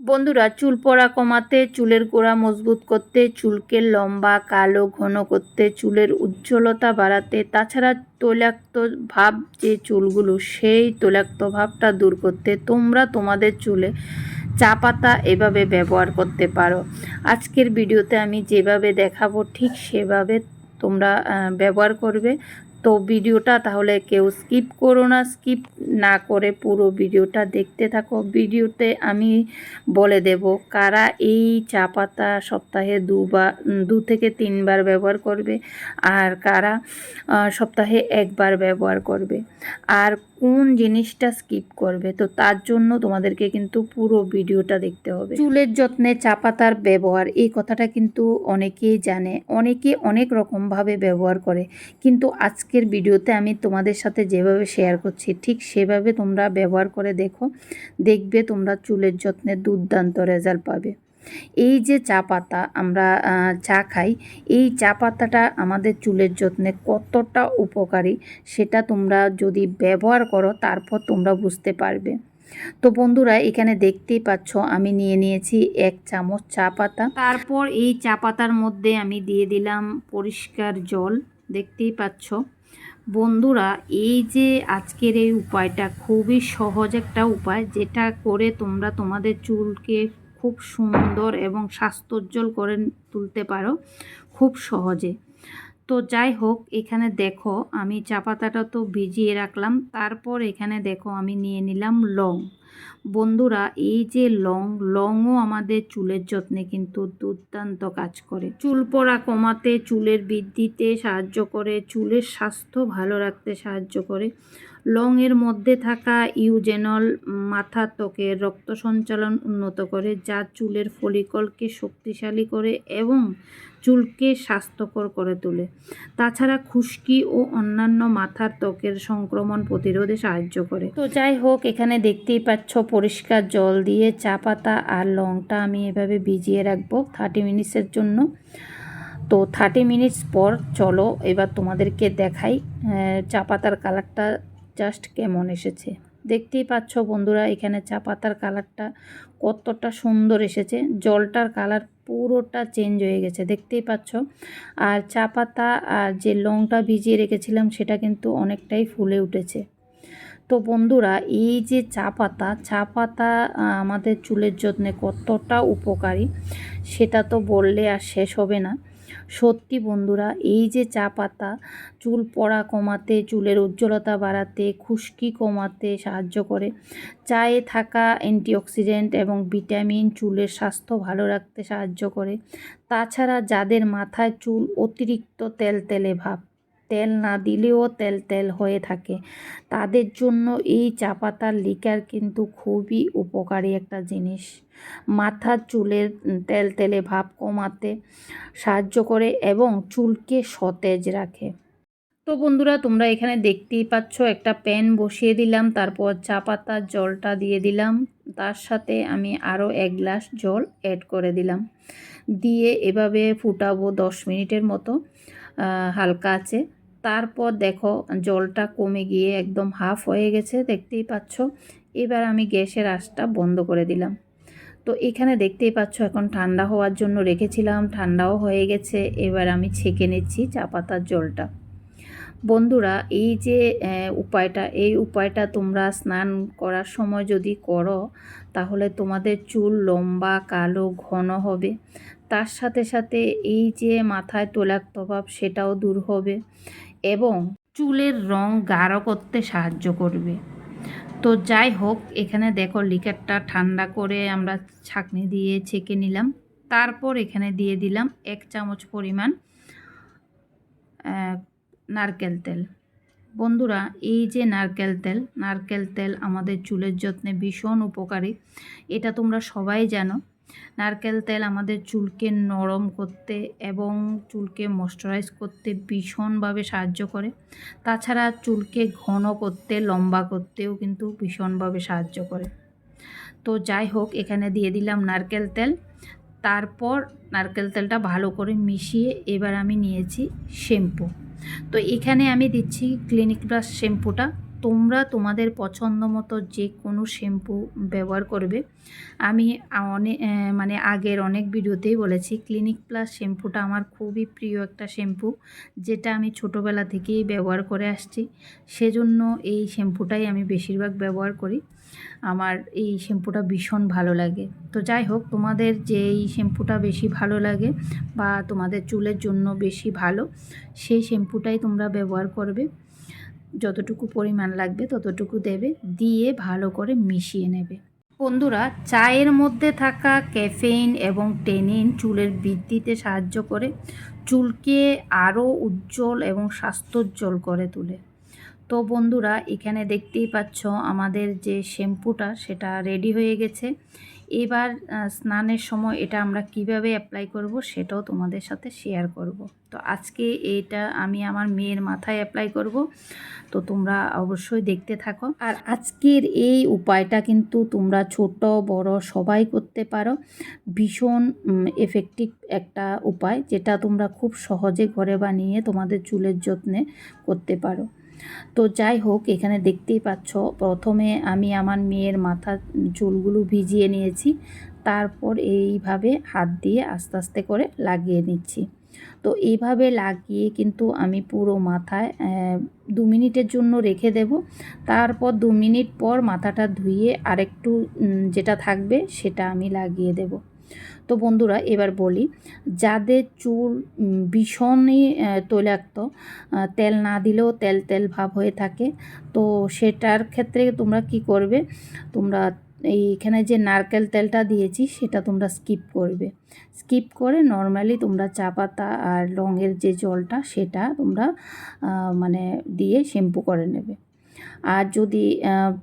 বন্ধুরা, চুল পড়া কমাতে, চুলের গোড়া মজবুত করতে, চুলকে লম্বা, কালো, ঘন করতে, চুলের উজ্জ্বলতা বাড়াতে, তাছাড়া তৈলাক্ত ভাব যে চুলগুলো, সেই তৈলাক্ত ভাবটা দূর করতে তোমরা তোমাদের চুলে চা পাতা এভাবে ব্যবহার করতে পারো। আজকের ভিডিওতে আমি যেভাবে দেখাবো, ঠিক সেভাবে তোমরা ব্যবহার করবে। তো ভিডিওটা তাহলে কেউ স্কিপ করো না, স্কিপ না করে পুরো ভিডিওটা দেখতে থাকো। ভিডিওতে আমি বলে দেব কারা এই চা পাতা সপ্তাহে দুবার, দু থেকে তিনবার ব্যবহার করবে আর কারা সপ্তাহে একবার ব্যবহার করবে। আর কোন জিনিসটা স্কিপ করবে, তো তার জন্য তোমাদেরকে কিন্তু পুরো ভিডিওটা দেখতে হবে। চুলের যত্নে চা পাতার ব্যবহার, এই কথাটা কিন্তু অনেকেই জানে, অনেকে অনেক রকমভাবে ব্যবহার করে। কিন্তু আজকের ভিডিওতে আমি তোমাদের সাথে যেভাবে শেয়ার করছি, ঠিক সেভাবে তোমরা ব্যবহার করে দেখো, দেখবে তোমরা চুলের যত্নে দুর্দান্ত রেজাল্ট পাবে। এই যে চা পাতা আমরা চা খাই, এই চা পাতাটা আমাদের চুলের যত্নে কতটা উপকারী সেটা তোমরা যদি ব্যবহার করো, তারপর তোমরা বুঝতে পারবে। তো বন্ধুরা, এখানে দেখতেই পাচ্ছ, আমি নিয়ে নিয়েছি এক চামচ চা পাতা। তারপর এই চা পাতার মধ্যে আমি দিয়ে দিলাম পরিষ্কার জল, দেখতেই পাচ্ছ। বন্ধুরা, এই যে আজকের এই উপায়টা খুবই সহজ একটা উপায়, যেটা করে তোমরা তোমাদের চুলকে খুব সুন্দর এবং স্বাস্থ্যোজ্জ্বল করে তুলতে পারো খুব সহজে। তো যাই হোক, এখানে দেখো, আমি চা পাতাটা তো ভিজিয়ে রাখলাম, তারপর এখানে দেখো, আমি নিয়ে নিলাম লং। বন্ধুরা, এই যে লং, লংও আমাদের চুলের যত্নে কিন্তু দুর্দান্ত কাজ করে। চুল পড়া কমাতে, চুলের বৃদ্ধিতে সাহায্য করে, চুলের স্বাস্থ্য ভালো রাখতে সাহায্য করে। লংয়ের মধ্যে থাকা ইউজেনল মাথা ত্বকের রক্ত সঞ্চালন উন্নত করে, যা চুলের ফলিকলকে শক্তিশালী করে এবং চুলকে স্বাস্থ্যকর করে তোলে। তাছাড়া খুশকি ও অন্যান্য মাথার ত্বকের সংক্রমণ প্রতিরোধে সাহায্য করে। তো যাই হোক, এখানে দেখতেই পাচ্ছ পরিষ্কার জল দিয়ে চা পাতা আর লংটা আমি এভাবে ভিজিয়ে রাখব থার্টি মিনিটসের জন্য। তো থার্টি মিনিটস পর চলো এবার তোমাদেরকে দেখাই চা পাতার কালারটা জাস্ট কেমন এসেছে। দেখতেই পাচ্ছ বন্ধুরা, এখানে চা পাতার কালারটা কতটা সুন্দর এসেছে। জলটার কালার পুরোটা চেঞ্জ হয়ে গেছে, দেখতেই পাচ্ছ। আর চা পাতা আর যে লংটা ভিজিয়ে রেখেছিলাম সেটা কিন্তু অনেকটাই ফুলে উঠেছে। তো বন্ধুরা, এই যে চা পাতা চা পাতা আমাদের চুলের যত্নে কতটা উপকারী সেটা তো বললে আর শেষ হবে না। সত্যি বন্ধুরা, এই যে চা পাতা, চুল পড়া কমাতে, চুলের উজ্জ্বলতা বাড়াতে, খুশকি কমাতে সাহায্য করে, চায়ে থাকা অ্যান্টিঅক্সিডেন্ট এবং ভিটামিন চুলের স্বাস্থ্য ভালো রাখতে সাহায্য করে। তাছাড়া যাদের মাথায় চুল অতিরিক্ত তেল তেলে ভাব তেল না দিলেও তেল তেল হয়ে থাকে। তাদের জন্য এই চা পাতার লিকার কিন্তু খুবই উপকারী একটা জিনিস। মাথার চুলের তেল তেলে ভাব কমাতে সাহায্য করে এবং চুলকে সতেজ রাখে। তো বন্ধুরা, তোমরা এখানে দেখতেই পাচ্ছ, একটা প্যান বসিয়ে দিলাম, তারপর চা পাতার জলটা দিয়ে দিলাম। তার সাথে আমি আরও এক গ্লাস জল অ্যাড করে দিলাম। দিয়ে এভাবে ফুটাবো দশ মিনিটের মতো হালকা আছে। তারপর দেখো জলটা কমে গিয়ে একদম হাফ হয়ে গেছে, দেখতেই পাচ্ছ। এবার আমি গ্যাসের আঁচটা বন্ধ করে দিলাম। তো এখানে দেখতেই পাচ্ছ এখন ঠান্ডা হওয়ার জন্য রেখেছিলাম, ঠান্ডাও হয়ে গেছে। এবার আমি ছেঁকে নিচ্ছি চা পাতার জলটা। বন্ধুরা, এই যে উপায়টা, এই উপায়টা তোমরা স্নান করার সময় যদি করো, তাহলে তোমাদের চুল লম্বা, কালো, ঘন হবে। তার সাথে সাথে এই যে মাথায় তৈলাক্ত ভাব সেটাও দূর হবে। এবং চুলের রং গাঢ় করতে সাহায্য করবে। তো যাই হোক, এখানে দেখো লিকারটা ঠান্ডা করে আমরা ছাঁকনি দিয়ে ছেঁকে নিলাম। তারপর এখানে দিয়ে দিলাম এক চামচ পরিমাণ নারকেল তেল। বন্ধুরা, এই যে নারকেল তেল নারকেল তেল আমাদের চুলের যত্নে ভীষণ উপকারী। এটা তোমরা সবাই জানো। নারকেল তেল আমাদের চুলকে নরম করতে এবং চুলকে ময়শ্চারাইজ করতে ভীষণভাবে সাহায্য করে। তাছাড়া চুলকে ঘন করতে, লম্বা করতেও কিন্তু ভীষণভাবে সাহায্য করে। তো যাই হোক, এখানে দিয়ে দিলাম নারকেল তেল। তারপর নারকেল তেলটা ভালো করে মিশিয়ে এবার আমি নিয়েছি শ্যাম্পু। তো এখানে আমি দিচ্ছি ক্লিনিক প্লাস শ্যাম্পুটা। তোমরা তোমাদের পছন্দ মতো যে কোনো শ্যাম্পু ব্যবহার করবে। আমি অনেক মানে আগের অনেক ভিডিওতেই বলেছি ক্লিনিক প্লাস শ্যাম্পুটা আমার খুবই প্রিয় একটা শ্যাম্পু, যেটা আমি ছোটোবেলা থেকেই ব্যবহার করে আসছি। সেজন্য এই শ্যাম্পুটাই আমি বেশিরভাগ ব্যবহার করি। আমার এই শ্যাম্পুটা ভীষণ ভালো লাগে। তো যাই হোক, তোমাদের যে এই শ্যাম্পুটা বেশি ভালো লাগে বা তোমাদের চুলের জন্য বেশি ভালো, সেই শ্যাম্পুটাই তোমরা ব্যবহার করবে। যতটুকু পরিমাণ লাগবে ততটুকু দেবে, দিয়ে ভালো করে মিশিয়ে নেবে। বন্ধুরা, চায়ের মধ্যে থাকা ক্যাফেইন এবং টেনিন চুলের বৃদ্ধিতে সাহায্য করে, চুলকে আরও উজ্জ্বল এবং স্বাস্থ্যোজ্জ্বল করে তোলে। তো বন্ধুরা, এখানে দেখতেই পাচ্ছ আমাদের যে শ্যাম্পুটা, সেটা রেডি হয়ে গেছে। এবার স্নানের সময় এটা আমরা কীভাবে অ্যাপ্লাই করব, সেটাও তোমাদের সাথে শেয়ার করব। তো আজকে এটা আমি আমার মেয়ের মাথায় অ্যাপ্লাই করব, তো তোমরা অবশ্যই দেখতে থাকো। আর আজকের এই উপায়টা কিন্তু তোমরা ছোট বড় সবাই করতে পারো। ভীষণ এফেক্টিভ একটা উপায়, যেটা তোমরা খুব সহজে ঘরে বানিয়ে তোমাদের চুলের যত্নে করতে পারো। তো যাই হোক, এখানে দেখতেই পাচ্ছ, প্রথমে আমি আমার মেয়ের মাথা চুলগুলো ভিজিয়ে নিয়েছি, তারপর এইভাবে হাত দিয়ে আস্তে আস্তে করে লাগিয়ে নিচ্ছি। তো এইভাবে লাগিয়ে কিন্তু আমি পুরো মাথায় দু মিনিটের জন্য রেখে দেব। তারপর দু মিনিট পর মাথাটা ধুয়ে আরেকটু যেটা থাকবে সেটা আমি লাগিয়ে দেব। তো বন্ধুরা, এবার বলি, যাদের চুল ভীষণই তৈলাক্ত তেল না দিলেও তেল তেল ভাব হয়ে থাকে, তো সেটার ক্ষেত্রে তোমরা কি করবে, তোমরা এইখানে যে নারকেল তেলটা দিয়েছি সেটা তোমরা স্কিপ করবে। স্কিপ করে নর্মালি তোমরা চা পাতা আর লংয়ের যে জলটা সেটা তোমরা মানে দিয়ে শ্যাম্পু করে নেবে। আর যদি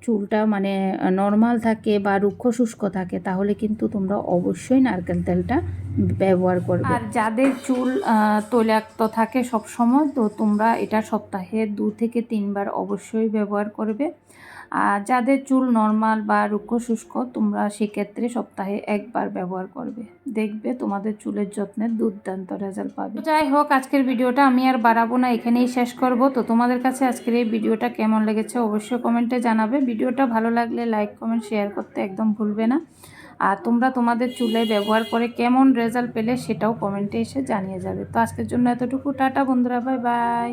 চুলটা মানে নর্মাল থাকে বা রুক্ষ শুষ্ক থাকে, তাহলে কিন্তু তোমরা অবশ্যই নারকেল তেলটা ব্যবহার করবে। আর যাদের চুল তৈলাক্ত থাকে সব সময় তো তোমরা এটা সপ্তাহে দু থেকে তিনবার অবশ্যই ব্যবহার করবে। আর যাদের চুল নর্মাল বা রুক্ষ শুষ্ক, তোমরা সেক্ষেত্রে সপ্তাহে একবার ব্যবহার করবে। দেখবে তোমাদের চুলের যত্নের দুর্দান্ত রেজাল্ট পাবে। যাই হোক, আজকের ভিডিওটা আমি আর বাড়াবো না, এখানেই শেষ করব। তো তোমাদের কাছে আজকের এই ভিডিওটা কেমন লেগেছে অবশ্যই কমেন্টে জানাবে। ভিডিওটা ভালো লাগলে লাইক, কমেন্ট, শেয়ার করতে একদম ভুলবে না। আর তোমরা তোমাদের চুলে ব্যবহার করে কেমন রেজাল্ট পেলে সেটাও কমেন্টে এসে জানিয়ে যাবে। তো আজকের জন্য এতটুকু। টাটা বন্ধুরা বাই বাই